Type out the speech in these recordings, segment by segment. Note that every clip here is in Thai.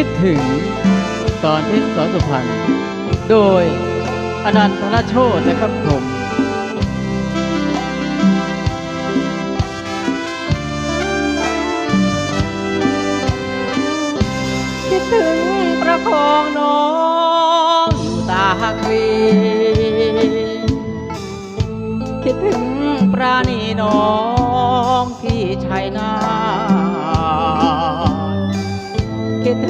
คิดถึงตอนที่สอนสุพรรณโดยอนันทนาโชตนะครับผมคิดถึงประคองน้องอยู่ตาควีคิดถึงปราณีน้องที่ชัยนา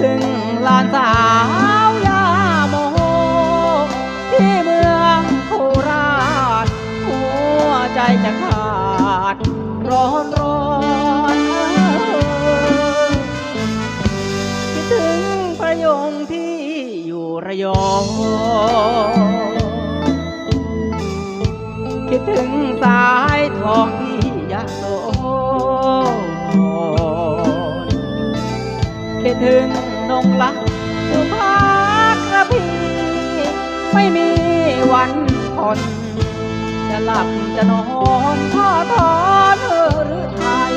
ถึงหลานสาวยาโมที่เมืองโคราช หัวใจจะขาด ร้อนร้อนคิดถึงประโยงที่อยู่ระยองคิดถึงสายทองที่ยะโสคิดถึง นงลักสุภากระพีไม่มีวันผ่อนจะหลับจะนอนพ่อทอนเอหรือไทย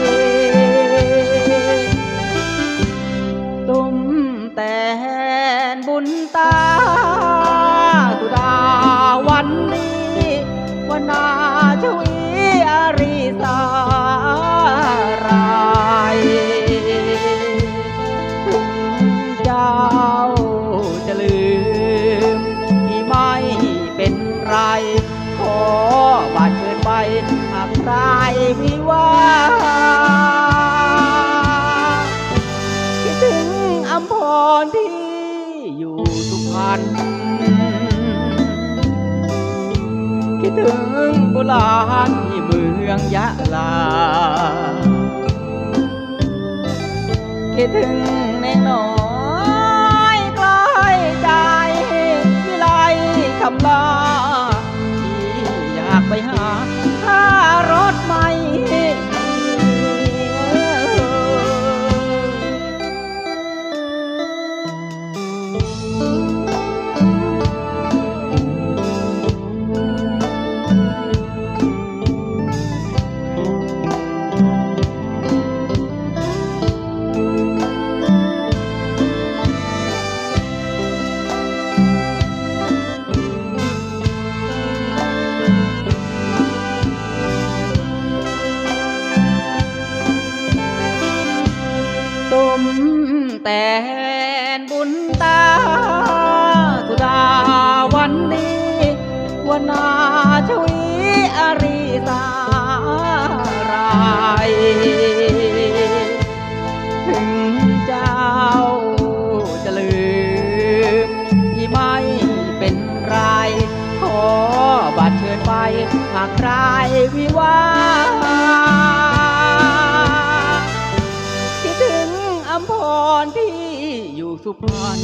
ตุ้มแต่นบุญตา ไปหากใครวิวาคิดถึงอำพรที่อยู่สุพรรณคิดถึงโบราณที่เมืองยะลา คิดถึงแนงน้อย แต่ หากใครวิวาคิดถึงอำพรที่อยู่สุพรรณ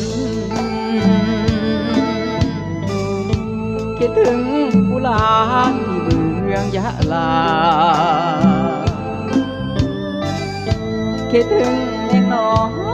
คิดถึงกุลานที่เมืองยะลา คิดถึงเล็กน้อย